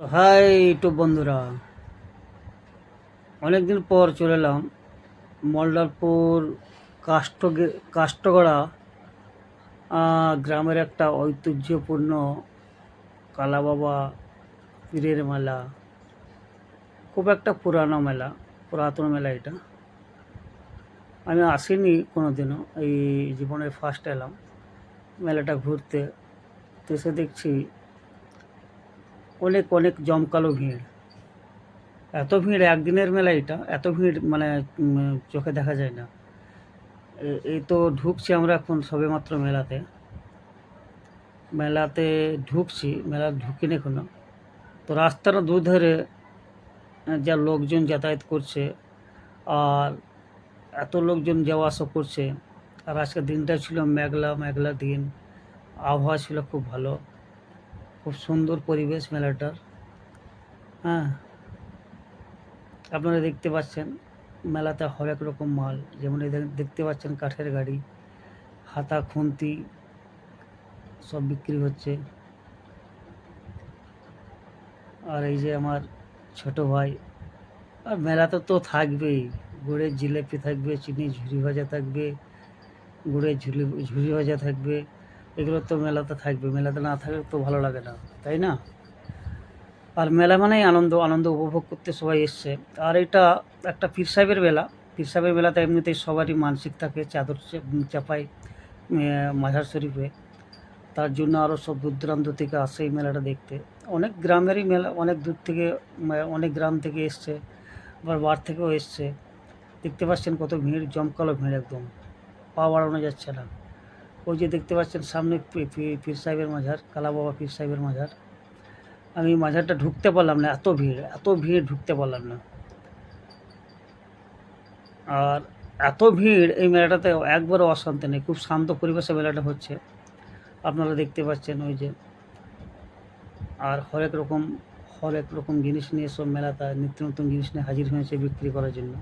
High two বন্ধুরা। অনেকদিন পর চলে এলাম মল্লারপুর কাষ্ট কাষ্টগড়া গ্রামের একটা ঐতিহ্যপূর্ণ কালাবাবা পীরের মেলা। খুব একটা পুরানো মেলা, পুরাতন মেলা এটা। আমি আসিনি কোনোদিনও, এই জীবনে ফার্স্ট এলাম। মেলাটা ঘুরতে, তো এসে দেখছি অনেক অনেক জমকালো ভিড়। এত ভিড় একদিনের মেলা এটা, এত ভিড় মানে চোখে দেখা যায় না। এই তো ঢুকছি আমরা এখন সবেমাত্র মেলাতে। মেলাতে ঢুকছি, মেলা ঢুকিনি এখনও। তো রাস্তার দুধারে, যা লোকজন যাতায়াত করছে, আর এত লোকজন যাওয়া আসা করছে। আর আজকে দিনটা ছিল মেঘলা মেঘলা দিন। আবহাওয়া ছিল খুব ভালো। খুব সুন্দর পরিবেশ মেলাটার। হ্যাঁ। আপনারা দেখতে পাচ্ছেন, মেলাতে হরেক রকম মাল। যেমন দেখতে পাচ্ছেন কাঠের গাড়ি, হাতা, খুন্তি, সব বিক্রি হচ্ছে। আর এই যে আমার ছোট ভাই, আর মেলাতে তো থাকবেই। গুড়ের জিলেপি থাকবে চিনি ঝুরি ভাজা থাকবে, গুড়ের ঝুলি, ঝুরি ভাজা থাকবে। এগুলো তো মেলাতে থাকবে। মেলাতে না থাকলে তো ভালো লাগে না, তাই না? আর মেলা মানেই আনন্দ আনন্দ উপভোগ করতে সবাই এসছে। আর এটা একটা পীর সাহেবের মেলা। পীর সাহেবের মেলাতে এমনিতেই সবারই মানসিক থাকে, চাদর চাপায় মাঝার শরীফে। তার জন্য আরও সব দূর দূরান্ত থেকে আসে এই মেলাটা দেখতে। অনেক গ্রামেরই মেলা, অনেক দূর থেকে অনেক গ্রাম থেকে এসছে, আবার বার থেকেও এসছে। দেখতে পাচ্ছেন কত ভিড়, জমকালো ভিড় একদম। পা বাড়ানো যাচ্ছে না। ওই যে দেখতে পাচ্ছেন সামনে পীর সাহেবের মাঝার, কালা বাবা পীর সাহেবের মাঝার। আমি মাঝারটা ঢুকতে পারলাম না, এত ভিড় এত ভিড় ঢুকতে পারলাম না। আর এত ভিড় এই মেলাটাতে একবারও অশান্তি নেই, খুব শান্ত পরিবেশে মেলাটা হচ্ছে। আপনারা দেখতে পাচ্ছেন ওই যে, আর হরেক রকম হরেক রকম জিনিস নিয়ে সব মেলাতে, নিত্য নতুন জিনিস নিয়ে হাজির হয়েছে বিক্রি করার জন্য।